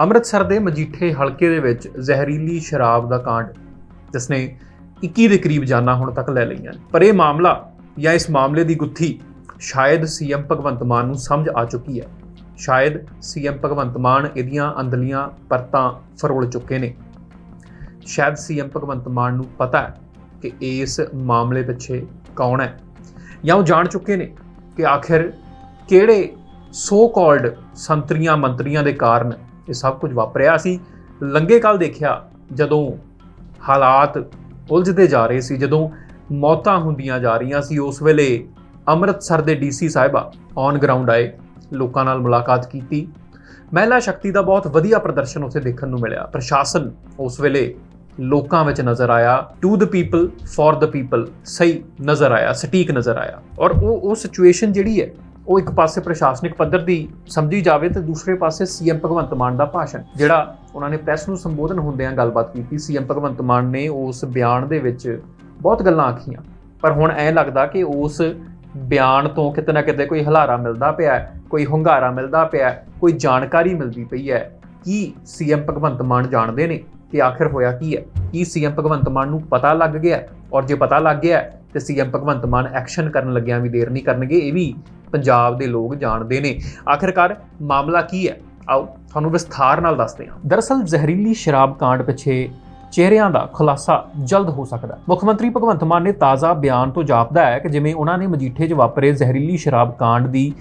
ਅੰਮ੍ਰਿਤਸਰ ਦੇ ਮਜੀਠੇ ਹਲਕੇ ਦੇ ਵਿੱਚ ਜ਼ਹਿਰੀਲੀ ਸ਼ਰਾਬ ਦਾ ਕਾਂਡ, ਜਿਸਨੇ 21 ਦੇ ਕਰੀਬ ਜਾਨਾਂ ਹੁਣ ਤੱਕ ਲੈ ਲਈਆਂ ਪਰ ਇਹ ਮਾਮਲਾ ਜਾਂ ਇਸ ਮਾਮਲੇ ਦੀ ਗੁੱਥੀ ਸ਼ਾਇਦ ਸੀਐਮ ਭਗਵੰਤ ਮਾਨ ਨੂੰ ਸਮਝ ਆ ਚੁੱਕੀ ਹੈ। ਸ਼ਾਇਦ ਸੀਐਮ ਭਗਵੰਤ ਮਾਨ ਇਹਦੀਆਂ ਅੰਦਲੀਆਂ ਪਰਤਾਂ ਫਰੋਲ ਚੁੱਕੇ ਨੇ। ਸ਼ਾਇਦ ਸੀਐਮ ਭਗਵੰਤ ਮਾਨ ਨੂੰ ਪਤਾ ਹੈ ਕਿ ਇਸ ਮਾਮਲੇ ਪਿੱਛੇ ਕੌਣ ਹੈ ਜਾਂ ਉਹ ਜਾਣ ਚੁੱਕੇ ਨੇ ਕਿ ਆਖਿਰ ਕਿਹੜੇ ਸੋ ਕਾਲਡ ਸੰਤਰੀਆਂ ਮੰਤਰੀਆਂ ਦੇ ਕਾਰਨ ਇਹ ਸਭ ਕੁਝ ਵਾਪਰਿਆ ਸੀ। ਲੰਗੇ ਕੱਲ ਦੇਖਿਆ ਜਦੋਂ ਹਾਲਾਤ ਉਲਝਦੇ ਜਾ ਰਹੇ ਸੀ, ਜਦੋਂ ਮੌਤਾਂ ਹੁੰਦੀਆਂ ਜਾ ਰਹੀਆਂ ਸੀ, ਉਸ ਵੇਲੇ ਅੰਮ੍ਰਿਤਸਰ ਦੇ ਡੀਸੀ ਸਾਹਿਬਾ ਔਨ ਗਰਾਊਂਡ ਆਏ, ਲੋਕਾਂ ਨਾਲ ਮੁਲਾਕਾਤ ਕੀਤੀ। ਮਹਿਲਾ ਸ਼ਕਤੀ ਦਾ ਬਹੁਤ ਵਧੀਆ ਪ੍ਰਦਰਸ਼ਨ ਉੱਥੇ ਦੇਖਣ ਨੂੰ ਮਿਲਿਆ। ਪ੍ਰਸ਼ਾਸਨ ਉਸ ਵੇਲੇ ਲੋਕਾਂ ਵਿੱਚ ਨਜ਼ਰ ਆਇਆ। To the people for the people ਸਹੀ ਨਜ਼ਰ ਆਇਆ, ਸਟੀਕ ਨਜ਼ਰ ਆਇਆ। ਔਰ ਉਹ ਉਹ ਸਿਚੁਏਸ਼ਨ ਜਿਹੜੀ ਹੈ ਉਹ ਇੱਕ ਪਾਸੇ ਪ੍ਰਸ਼ਾਸਨਿਕ ਪੱਧਰ ਦੀ ਸਮਝੀ ਜਾਵੇ ਤੇ ਦੂਸਰੇ ਪਾਸੇ ਸੀਐਮ ਭਗਵੰਤ ਮਾਨ ਦਾ ਭਾਸ਼ਣ, ਜਿਹੜਾ ਉਹਨਾਂ ਨੇ ਪ੍ਰੈਸ ਨੂੰ ਸੰਬੋਧਨ ਹੁੰਦਿਆਂ ਗੱਲਬਾਤ ਕੀਤੀ। ਸੀਐਮ ਭਗਵੰਤ ਮਾਨ ਨੇ ਉਸ ਬਿਆਨ ਦੇ ਵਿੱਚ ਬਹੁਤ ਗੱਲਾਂ ਆਖੀਆਂ, ਪਰ ਹੁਣ ਐਂ ਲੱਗਦਾ ਕਿ ਉਸ ਬਿਆਨ ਤੋਂ ਕਿਤੇ ਨਾ ਕਿਤੇ ਕੋਈ ਹਲਾਰਾ ਮਿਲਦਾ ਪਿਆ ਹੈ, ਕੋਈ ਹੁੰਗਾਰਾ ਮਿਲਦਾ ਪਿਆ ਹੈ, ਕੋਈ ਜਾਣਕਾਰੀ ਮਿਲਦੀ ਪਈ ਹੈ। ਕੀ ਸੀਐਮ ਭਗਵੰਤ ਮਾਨ ਜਾਣਦੇ ਨੇ ਕਿ ਆਖਿਰ ਹੋਇਆ ਕੀ ਹੈ? ਕੀ ਸੀਐਮ ਭਗਵੰਤ ਮਾਨ ਨੂੰ ਪਤਾ ਲੱਗ ਗਿਆ ਔਰ ਜੇ ਪਤਾ ਲੱਗ ਗਿਆ ਤੇ ਸੀਐਮ ਭਗਵੰਤ ਮਾਨ ਐਕਸ਼ਨ ਕਰਨ ਲੱਗਿਆਂ ਵੀ ਦੇਰ ਨਹੀਂ ਕਰਨਗੇ, ਇਹ ਵੀ ਪੰਜਾਬ ਦੇ ਲੋਕ ਜਾਣਦੇ ਨੇ। ਆਖਿਰਕਾਰ ਮਾਮਲਾ ਕੀ ਹੈ? ਆਓ ਤੁਹਾਨੂੰ ਵਿਸਥਾਰ ਨਾਲ ਦੱਸਦੇ ਹਾਂ। ਦਰਅਸਲ ਜ਼ਹਿਰੀਲੀ ਸ਼ਰਾਬ ਕਾਂਡ ਪਿੱਛੇ ਚਿਹਰਿਆਂ ਦਾ ਖੁਲਾਸਾ ਜਲਦ ਹੋ ਸਕਦਾ ਹੈ। ਮੁੱਖ ਮੰਤਰੀ ਭਗਵੰਤ ਮਾਨ ਨੇ ਤਾਜ਼ਾ ਬਿਆਨ ਤੋਂ ਜਾਪਦਾ ਹੈ ਕਿ ਜਿਵੇਂ ਉਹਨਾਂ ਨੇ ਮਜੀਠੇ 'ਚ ਵਾਪਰੇ ਜ਼ਹਿਰੀਲੀ ਸ਼ਰਾਬ ਕਾਂਡ ਦੀ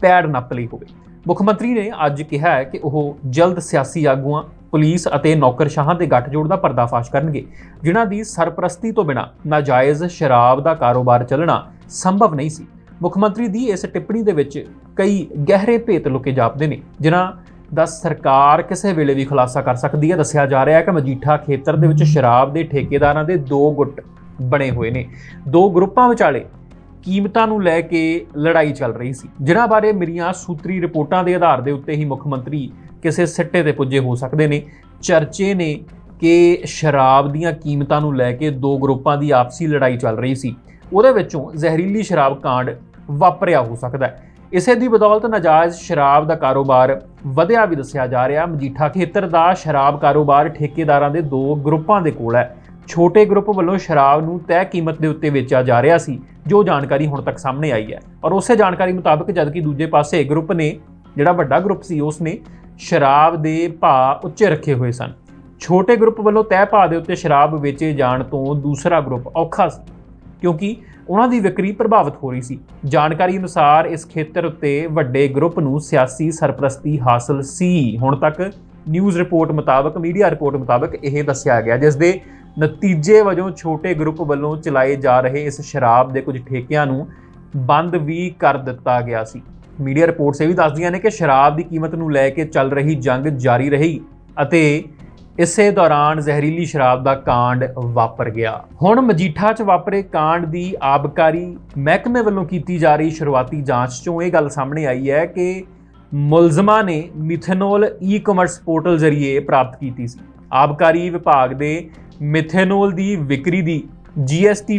ਪੈੜ ਨੱਪ ਲਈ ਹੋਵੇ। ਮੁੱਖ ਮੰਤਰੀ ਨੇ ਅੱਜ ਕਿਹਾ ਹੈ ਕਿ ਉਹ ਜਲਦ ਸਿਆਸੀ ਆਗੂਆਂ ਪੁਲਿਸ ਅਤੇ ਨੌਕਰਸ਼ਾਹਾਂ ਦੇ ਗੱਠਜੋੜ ਦਾ ਪਰਦਾਫਾਸ਼ ਕਰਨਗੇ, ਜਿਨ੍ਹਾਂ ਦੀ ਸਰਪ੍ਰਸਤੀ ਤੋਂ ਬਿਨਾਂ ਨਾਜਾਇਜ਼ ਸ਼ਰਾਬ ਦਾ ਕਾਰੋਬਾਰ ਚੱਲਣਾ ਸੰਭਵ ਨਹੀਂ ਸੀ। ਮੁੱਖ ਮੰਤਰੀ ਦੀ ਇਸ ਟਿੱਪਣੀ ਦੇ ਵਿੱਚ ਕਈ ਗਹਿਰੇ ਭੇਤ ਲੁਕੇ ਜਾਪਦੇ ਨੇ, ਜਿਨ੍ਹਾਂ ਦਾ ਸਰਕਾਰ ਕਿਸੇ ਵੇਲੇ ਵੀ ਖੁਲਾਸਾ ਕਰ ਸਕਦੀ ਹੈ। ਦੱਸਿਆ ਜਾ ਰਿਹਾ ਹੈ ਕਿ ਮਜੀਠਾ ਖੇਤਰ ਦੇ ਵਿੱਚ ਸ਼ਰਾਬ ਦੇ ਠੇਕੇਦਾਰਾਂ ਦੇ ਦੋ ਗੁੱਟ ਬਣੇ ਹੋਏ ਨੇ। ਦੋ ਗਰੁੱਪਾਂ ਵਿਚਾਲੇ ਕੀਮਤਾਂ ਨੂੰ ਲੈ ਕੇ ਲੜਾਈ ਚੱਲ ਰਹੀ ਸੀ। ਜਿਨ੍ਹਾਂ ਬਾਰੇ ਮੇਰੀਆਂ ਸੂਤਰੀ ਰਿਪੋਰਟਾਂ ਦੇ ਆਧਾਰ ਦੇ ਉੱਤੇ ਹੀ ਮੁੱਖ ਮੰਤਰੀ ਕਿਸੇ ਸਿੱਟੇ ਤੇ ਪੁੱਜੇ ਹੋ ਸਕਦੇ ਨੇ। ਚਰਚੇ ਨੇ ਕਿ ਸ਼ਰਾਬ ਦੀਆਂ ਕੀਮਤਾਂ ਨੂੰ ਲੈ ਕੇ ਦੋ ਗਰੁੱਪਾਂ ਦੀ ਆਪਸੀ ਲੜਾਈ ਚੱਲ ਰਹੀ ਸੀ। ਉਹਦੇ ਵਿੱਚੋਂ ਜ਼ਹਿਰੀਲੀ ਸ਼ਰਾਬ ਕਾਂਡ ਵਾਪਰਿਆ ਹੋ ਸਕਦਾ ਹੈ। ਇਸੇ ਦੀ ਬਦੌਲਤ ਨਾਜਾਇਜ਼ ਸ਼ਰਾਬ ਦਾ ਕਾਰੋਬਾਰ ਵਧਿਆ ਵੀ ਦੱਸਿਆ ਜਾ ਰਿਹਾ। ਮਜੀਠਾ ਖੇਤਰ ਦਾ ਸ਼ਰਾਬ ਕਾਰੋਬਾਰ ਠੇਕੇਦਾਰਾਂ ਦੇ ਦੋ ਗਰੁੱਪਾਂ ਦੇ ਕੋਲ ਹੈ। ਛੋਟੇ ਗਰੁੱਪ ਵੱਲੋਂ ਸ਼ਰਾਬ ਨੂੰ ਤੈਅ ਕੀਮਤ ਦੇ ਉੱਤੇ ਵੇਚਿਆ ਜਾ ਰਿਹਾ ਸੀ, ਜੋ ਜਾਣਕਾਰੀ ਹੁਣ ਤੱਕ ਸਾਹਮਣੇ ਆਈ ਹੈ। ਔਰ ਉਸੇ ਜਾਣਕਾਰੀ ਮੁਤਾਬਕ ਜਦਕਿ ਦੂਜੇ ਪਾਸੇ ਗਰੁੱਪ ਨੇ, ਜਿਹੜਾ ਵੱਡਾ ਗਰੁੱਪ ਸੀ, ਉਸ ਨੇ ਸ਼ਰਾਬ ਦੇ ਭਾਅ ਉੱਚੇ ਰੱਖੇ ਹੋਏ ਸਨ। ਛੋਟੇ ਗਰੁੱਪ ਵੱਲੋਂ ਤੈਅ ਭਾਅ ਦੇ ਉੱਤੇ ਸ਼ਰਾਬ ਵੇਚੇ ਜਾਣ ਤੋਂ ਦੂਸਰਾ ਗਰੁੱਪ ਔਖਾ ਸੀ, ਕਿਉਂਕਿ ਉਹਨਾਂ ਦੀ ਵਿਕਰੀ ਪ੍ਰਭਾਵਿਤ ਹੋ ਰਹੀ ਸੀ। ਜਾਣਕਾਰੀ ਅਨੁਸਾਰ ਇਸ ਖੇਤਰ ਉੱਤੇ ਵੱਡੇ ਗਰੁੱਪ ਨੂੰ ਸਿਆਸੀ ਸਰਪ੍ਰਸਤੀ ਹਾਸਲ ਸੀ। ਹੁਣ ਤੱਕ ਨਿਊਜ਼ ਰਿਪੋਰਟ ਮੁਤਾਬਕ, ਮੀਡੀਆ ਰਿਪੋਰਟ ਮੁਤਾਬਕ ਇਹ ਦੱਸਿਆ ਗਿਆ, ਜਿਸ ਦੇ ਨਤੀਜੇ ਵਜੋਂ ਛੋਟੇ ਗਰੁੱਪ ਵੱਲੋਂ ਚਲਾਏ ਜਾ ਰਹੇ ਇਸ ਸ਼ਰਾਬ ਦੇ ਕੁਝ ਠੇਕਿਆਂ ਨੂੰ ਬੰਦ ਵੀ ਕਰ ਦਿੱਤਾ ਗਿਆ ਸੀ। ਮੀਡੀਆ ਰਿਪੋਰਟਸ ਇਹ ਵੀ ਦੱਸਦੀਆਂ ਨੇ ਕਿ ਸ਼ਰਾਬ ਦੀ ਕੀਮਤ ਨੂੰ ਲੈ ਕੇ ਚੱਲ ਰਹੀ ਜੰਗ ਜਾਰੀ ਰਹੀ ਅਤੇ ਇਸੇ ਦੌਰਾਨ ਜ਼ਹਿਰੀਲੀ ਸ਼ਰਾਬ ਦਾ ਕਾਂਡ ਵਾਪਰ ਗਿਆ। ਹੁਣ ਮਜੀਠਾ 'ਚ ਵਾਪਰੇ ਕਾਂਡ ਦੀ ਆਬਕਾਰੀ ਮਹਿਕਮੇ ਵੱਲੋਂ ਕੀਤੀ ਜਾ ਰਹੀ ਸ਼ੁਰੂਆਤੀ ਜਾਂਚ 'ਚੋਂ ਇਹ ਗੱਲ ਸਾਹਮਣੇ ਆਈ ਹੈ ਕਿ ਮੁਲਜ਼ਮਾਂ ਨੇ ਮਿਥਨੋਲ ਈ-ਕਮਰਸ ਪੋਰਟਲ ਜ਼ਰੀਏ ਪ੍ਰਾਪਤ ਕੀਤੀ ਸੀ। ਆਬਕਾਰੀ ਵਿਭਾਗ ਦੇ ਮਿਥੇਨੋਲ ਦੀ ਵਿਕਰੀ ਦੀ ਜੀਐਸਟੀ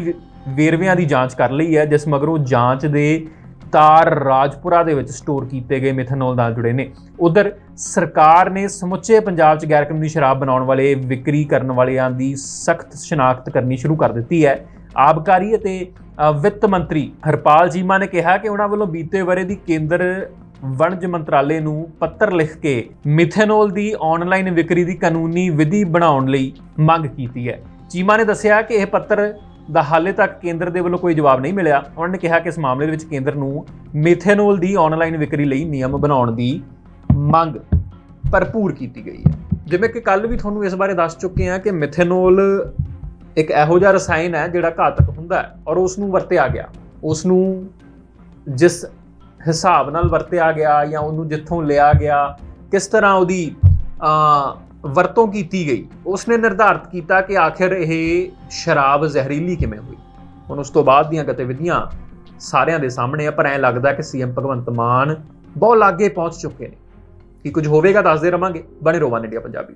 ਵੇਰਵਿਆਂ ਦੀ ਜਾਂਚ ਕਰ ਲਈ ਹੈ, ਜਿਸ ਮਗਰੋਂ ਜਾਂਚ ਦੇ ਤਾਰ ਰਾਜਪੁਰਾ ਦੇ ਵਿੱਚ ਸਟੋਰ ਕੀਤੇ ਗਏ ਮਿਥੇਨੋਲ ਨਾਲ ਜੁੜੇ ਨੇ। ਉਧਰ ਸਰਕਾਰ ਨੇ ਸਮੁੱਚੇ ਪੰਜਾਬ 'ਚ ਗੈਰ ਕਾਨੂੰਨੀ ਸ਼ਰਾਬ ਬਣਾਉਣ ਵਾਲੇ, ਵਿਕਰੀ ਕਰਨ ਵਾਲਿਆਂ ਦੀ ਸਖਤ ਸ਼ਨਾਖਤ ਕਰਨੀ ਸ਼ੁਰੂ ਕਰ ਦਿੱਤੀ ਹੈ। ਆਬਕਾਰੀ ਅਤੇ ਵਿੱਤ ਮੰਤਰੀ ਹਰਪਾਲ ਜੀਮਾ ਨੇ ਕਿਹਾ ਕਿ ਉਹਨਾਂ ਵੱਲੋਂ ਬੀਤੇ ਵਰੇ ਦੀ ਕੇਂਦਰ ਵਣਜ ਮੰਤਰਾਲੇ ਨੂੰ ਪੱਤਰ ਲਿਖ ਕੇ ਮਿਥੇਨੋਲ ਦੀ ਆਨਲਾਈਨ ਵਿਕਰੀ ਦੀ ਕਾਨੂੰਨੀ ਵਿਧੀ ਬਣਾਉਣ ਲਈ ਮੰਗ ਕੀਤੀ ਹੈ। ਚੀਮਾ ਨੇ ਦੱਸਿਆ ਕਿ ਇਹ ਪੱਤਰ ਦਾ ਹਾਲੇ ਤੱਕ ਕੇਂਦਰ ਦੇ ਵੱਲੋਂ ਕੋਈ ਜਵਾਬ ਨਹੀਂ ਮਿਲਿਆ। ਉਹਨਾਂ ਨੇ ਕਿਹਾ ਕਿ ਇਸ ਮਾਮਲੇ ਦੇ ਵਿੱਚ ਕੇਂਦਰ ਨੂੰ ਮਿਥੇਨੋਲ ਦੀ ਆਨਲਾਈਨ ਵਿਕਰੀ ਲਈ ਨਿਯਮ ਬਣਾਉਣ ਦੀ ਮੰਗ ਭਰਪੂਰ ਕੀਤੀ ਗਈ ਹੈ। ਜਿਵੇਂ ਕਿ ਕੱਲ ਵੀ ਤੁਹਾਨੂੰ ਇਸ ਬਾਰੇ ਦੱਸ ਚੁੱਕੇ ਹਾਂ ਕਿ ਮਿਥੇਨੋਲ ਇੱਕ ਇਹੋ ਜਿਹਾ ਰਸਾਇਣ ਹੈ ਜਿਹੜਾ ਘਾਤਕ ਹੁੰਦਾ ਹੈ ਔਰ ਉਸ ਨੂੰ ਵਰਤਿਆ ਗਿਆ। ਉਸ ਨੂੰ ਜਿਸ ਹਿਸਾਬ ਨਾਲ ਵਰਤਿਆ ਗਿਆ ਜਾਂ ਉਹਨੂੰ ਜਿੱਥੋਂ ਲਿਆ ਗਿਆ, ਕਿਸ ਤਰ੍ਹਾਂ ਉਹਦੀ ਵਰਤੋਂ ਕੀਤੀ ਗਈ, ਉਸਨੇ ਨਿਰਧਾਰਤ ਕੀਤਾ ਕਿ ਆਖਿਰ ਇਹ ਸ਼ਰਾਬ ਜ਼ਹਿਰੀਲੀ ਕਿਵੇਂ ਹੋਈ। ਹੁਣ ਉਸ ਤੋਂ ਬਾਅਦ ਦੀਆਂ ਗਤੀਵਿਧੀਆਂ ਸਾਰਿਆਂ ਦੇ ਸਾਹਮਣੇ ਆ, ਪਰ ਐਂ ਲੱਗਦਾ ਕਿ ਸੀਐਮ ਭਗਵੰਤ ਮਾਨ ਬਹੁਤ ਲਾਗੇ ਪਹੁੰਚ ਚੁੱਕੇ ਨੇ। ਕੀ ਕੁਝ ਹੋਵੇਗਾ ਦੱਸਦੇ ਰਵਾਂਗੇ। ਬਣੇ ਰਹੋ ਵਨ ਇੰਡੀਆ ਪੰਜਾਬੀ